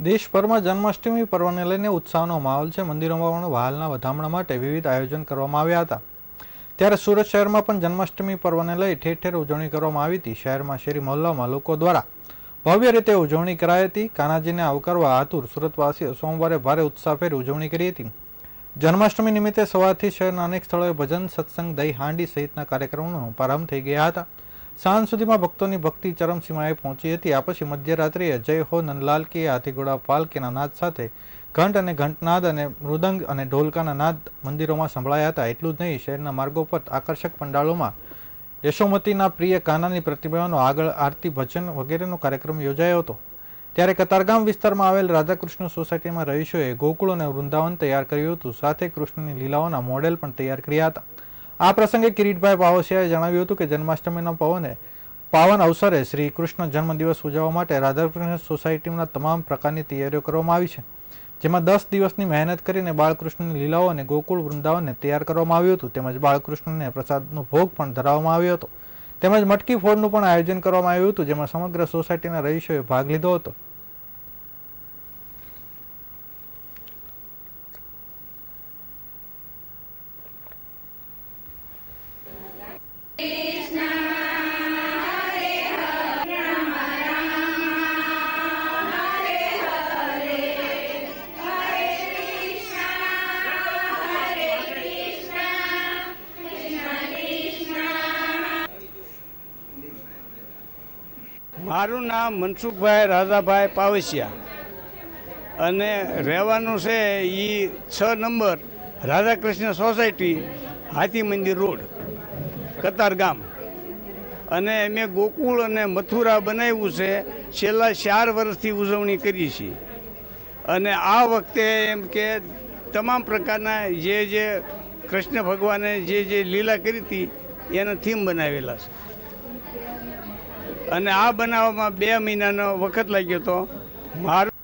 દેશભરમાં જન્માષ્ટમી પર્વને લઈને ઉત્સાહનો માહોલ છે. મંદિરોમાં પણ વહાલના વધામણા માટે વિવિધ આયોજન કરવામાં આવ્યા હતા. ત્યારે સુરત શહેરમાં પણ જન્માષ્ટમી પર્વને લઈ ઠેર ઠેર ઉજવણી કરવામાં આવી હતી. શહેરમાં શેરી મહોલ્લામાં લોકો દ્વારા ભવ્ય રીતે ઉજવણી કરાઈ હતી. કાનાજીને આવકારવા આતુર સુરતવાસીઓ સોમવારે ભારે ઉત્સાહભેર ઉજવણી કરી હતી. જન્માષ્ટમી નિમિત્તે સવારથી શહેરના અનેક સ્થળોએ ભજન, સત્સંગ, દહીં, હાંડી સહિતના કાર્યક્રમોનો પ્રારંભ થઈ ગયા હતા. સાંજ સુધીમાં ભક્તોની ભક્તિ ચરમસીમાએ પહોંચી હતી. આ પછી મધ્યરાત્રિએ જય હો નંદલાલ કે હાથીઘોડા પાલકીના નાદ સાથે ઘંટ અને ઘંટનાદ અને મૃદંગ અને ઢોલકાના નાદ મંદિરોમાં સંભળાયા હતા. એટલું જ નહીં, શહેરના માર્ગો પર આકર્ષક પંડાળોમાં યશોમતીના પ્રિય કાનાની પ્રતિમાનો આગળ આરતી, ભજન વગેરેનો કાર્યક્રમ યોજાયો હતો. ત્યારે કતારગામ વિસ્તારમાં આવેલ રાધાકૃષ્ણ સોસાયટીમાં રહીશોએ ગોકુળ અને વૃંદાવન તૈયાર કર્યું હતું. સાથે કૃષ્ણની લીલાઓના મોડેલ પણ તૈયાર કર્યા હતા. આ પ્રસંગે કિરીટભાઈ પાવસિયાએ જણાવ્યું હતું કે જન્માષ્ટમીના પવને પાવન અવસરે શ્રી કૃષ્ણ જન્મદિવસ ઉજવવા માટે રાધાકૃષ્ણ સોસાયટીના તમામ પ્રકારની તૈયારીઓ કરવામાં આવી છે. જેમાં દસ દિવસની મહેનત કરીને બાળકૃષ્ણની લીલાઓ અને ગોકુળ વૃંદાવનને તૈયાર કરવામાં આવ્યું હતું. તેમજ બાળકૃષ્ણને પ્રસાદનો ભોગ પણ ધરાવવામાં આવ્યો હતો. તેમજ મટકી ફોડનું પણ આયોજન કરવામાં આવ્યું હતું, જેમાં સમગ્ર સોસાયટીના રહીશોએ ભાગ લીધો હતો. મારું નામ મનસુખભાઈ રાધાભાઈ પાવસિયા. અને રહેવાનું છે એ છ નંબર રાધાકૃષ્ણ સોસાયટી હાથી મંદિર રોડ, કતાર ગામ. અને મેં ગોકુળ અને મથુરા બનાવ્યું છે, છેલ્લા ચાર વર્ષથી ઉજવણી કરી છે. અને આ વખતે એમ કે તમામ પ્રકારના જે જે કૃષ્ણ ભગવાને જે જે લીલા કરી હતી, એના થીમ બનાવેલા છે. અને આ બનાવમાં બે મહિનાનો વખત લાગ્યો હતો મારું